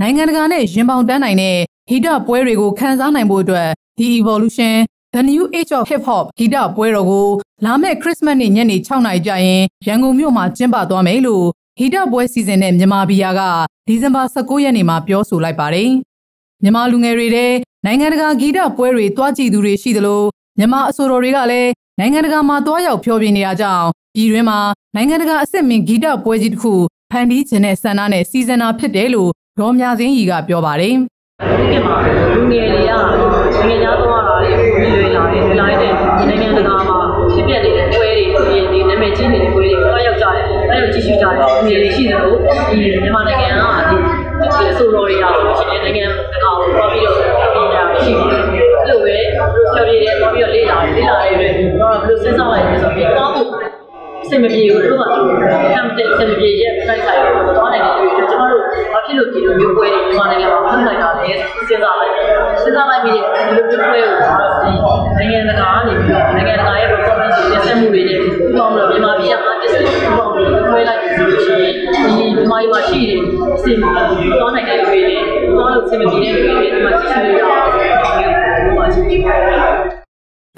နိုင်ငံတကာနဲ့ရင်ပေါင်တန်းနိုင်တဲ့ဂီတပွဲတွေကိုခန်းစားနိုင်ဖို့အတွက်ဒီ Evolution The New Age of Hip Hop ဂီတပွဲတော်ကိုလာမယ့်ခရစ်စမတ်နေ့ညနေ6နာရီကျရင်ရန်ကုန်မြို့မှာကျင်းပသွားမယ်လို့ဂီတပွဲစီစဉ်တဲ့မြန်မာဘီယာကဒီဇင်ဘာ19ရက်နေ့မှာပြောဆိုလိုက်ပါတယ်။မြန်မာလူငယ်တွေတဲ့နိုင်ငံတကာဂီတပွဲတွေတွားကြည့်သူတွေရှိသလိုမြန်မာအဆိုတော်တွေကလည်းနိုင်ငံတကာမှာတွားရောက်ဖျော်ဖြေနေတာကြောင့်ပြည်တွင်းမှာနိုင်ငံတကာအစ်စ်မင်ဂီတပွဲကြီးတစ်ခုဖန်တီးခြင်းနဲ့ဆန္ဒနဲ့စီစဉ်တာဖြစ်တယ်လို့ ဒေါ်မြစင်းကြီးကပြောပါတယ်။ဒီကမှာလူငယ်တွေကနိုင်ငံခြားသွားတာတွေပြီးလွယ်လာတယ်လွယ်လာတဲ့နိုင်ငံတကာမှာဖြစ်ပျက်နေတဲ့ပွဲတွေဒီဒီနာမည်ကြီးနေတဲ့ပွဲတွေတော့ရောက်ကြတယ်။အဲလိုကြည့်ရှုကြတယ်။ငယ်လေးရှိတယ်လို့ဒီမြန်မာနိုင်ငံကဒီဒီအဆိုတော်တွေရဆိုရှင်နိုင်ငံတကာကိုသွားပြီးတော့ပြောကြရှိတယ်။အဲ့လိုပဲပြောပြတယ်သွားပြီးတော့လေ့လာတယ်လေ့လာတဲ့အတွက်တော့ဘယ်လိုစဉ်းစားလိုက်လဲဆိုတော့သွားဖို့စင်မပြေဘူးတို့ကတမ်တဲ့စင်မပြေရဲ့တိုက်ဆိုင်ကိုသွားနိုင်တယ်လို့ကျွန်တော်တို့ ဘာဖြစ်လို့ဒီလိုမျိုးပွဲတွေမြန်မာနိုင်ငံမှာဖွင့်နိုင်တာလဲစဉ်းစားလိုက်စဉ်းစားလိုက်ပြီးဒီလိုမျိုးပွဲကိုနိုင်ငံတကာကနေပြီးတော့နိုင်ငံတကာရဲ့ performance တွေဆက်မှုတွေနဲ့ပူးပေါင်းလို့မြန်မာပြည်က artist တွေပူးပေါင်းပြီးပွဲလိုက်ဆိုလို့ရှိရင်ဒီမြန်မာပြည်မှာရှိတဲ့စင်သွားနိုင်တဲ့လူတွေနဲ့သွားလို့စင်မပြေတဲ့လူတွေနဲ့ဒီမှာကြည့်ရှုရအောင်လို့ပါချင်တယ်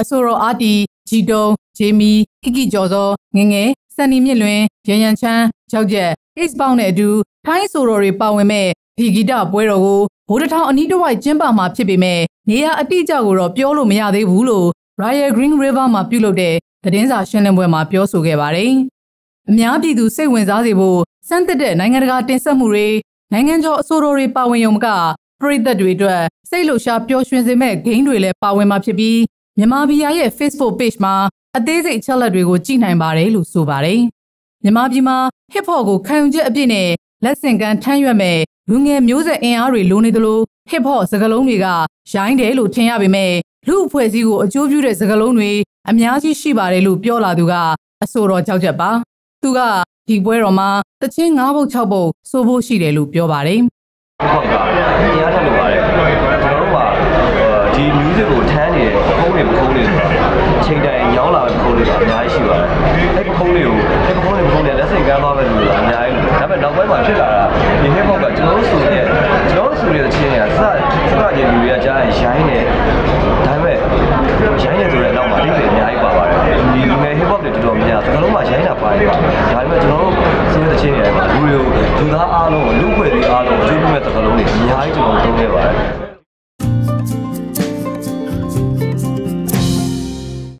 အဆိုတော်အာတီဂျီတုံဂျေမီခိကိကျော်စောငငယ်စန်နီမြင့်လွင်ရန်ရန်ချမ်းကြောက်ကျက် Ace ပေါင်းနဲ့အတူထိုင်းဆိုတော်တွေပါဝင်မဲ့ဒီဂီတပွဲတော်ကိုဘိုးတထောင်အနီးတစ်ဝိုက်ကျင်းပမှာဖြစ်ပေမဲ့နေရာအတိအကျကိုတော့ပြောလို့မရသေးဘူးလို့ Royal Green River မှာပြုလုပ်တဲ့သတင်းစာရှင်းလင်းပွဲမှာပြောဆိုခဲ့ပါတယ်။အများပြည်သူစိတ်ဝင်စားစေဖို့စမ်းသစ်တဲ့နိုင်ငံတကာတင်ဆက်မှုတွေနိုင်ငံကျော်အဆိုတော်တွေပါဝင်ရုံမကပရိသတ်တွေအတွက်စိတ်လှရှားပျော်ရွှင်စေမဲ့ဂိမ်းတွေလည်းပါဝင်မှာဖြစ်ပြီးမြန်မာပြည်ရဲ့ Facebook Page မှာအသေးစိတ်ချက်လက်တွေကိုကြည့်နိုင်ပါတယ်လို့ဆိုပါတယ်။ မြန်မာပြည်မှာ hip hop ကိုခံယူချက်အပြည့်နဲ့လက်ဆင့်ကမ်းထမ်းရွက်မဲ့လူငယ်မျိုးဆက်အင်အားတွေလိုနေသလို hip hop စကားလုံးတွေကရိုင်းတယ်လို့ထင်ရပေမဲ့လူအဖွဲ့အစည်းကိုအကျိုးပြုတဲ့စကားလုံးတွေအများကြီးရှိပါတယ်လို့ပြောလာသူကအဆိုတော်ကြောက်ချက်ပါ။သူကဒီပွဲတော်မှာတချင်း၅ပုတ်၆ပုတ်စိုးဖို့ရှိတယ်လို့ပြောပါတယ်။ဟုတ်ကဲ့။တရားထက်လို့ပါတယ်။ကျွန်တော်တို့ကဒီ music ကိုထမ်းနေတဲ့ခုံးတွေပခုံးတွေဆိုတာချိန်တိုင်ရောင်းလာတဲ့ပခုံးတွေကအများကြီးရှိပါတယ်။အဲ့ပခုံးတွေကိုအဲ့ပခုံးတွေ ပြားသွားမဲ့လူတွေအများကြီးလူဒါပေမဲ့နောက်ပိုင်းမှာဖြစ်လာတာဒီ hip hop ကကျွန်တော်တို့ဆိုရင်ကျွန်တော်တို့ဆိုတဲ့အချင်းကစစကြလူတွေကကြားရင်ရိုင်းနေဒါပေမဲ့ရိုင်းနေဆိုတဲ့နောက်မှာအဓိပ္ပာယ်အများကြီးပါပါတယ်ဒီလူငယ် hip hop တွေတော်တော်များကျွန်တော်တို့မှရိုင်းတာပါတယ်ဒါပေမဲ့ကျွန်တော်တို့ဆိုတဲ့အချင်းတွေကလူတွေကိုလူသားအားလုံးလူ့ဖွဲ့စည်းအားလုံးအကျိုးပြုမဲ့သက္ကလုံတွေအများကြီးကျွန်တော်တို့သုံးခဲ့ပါတယ်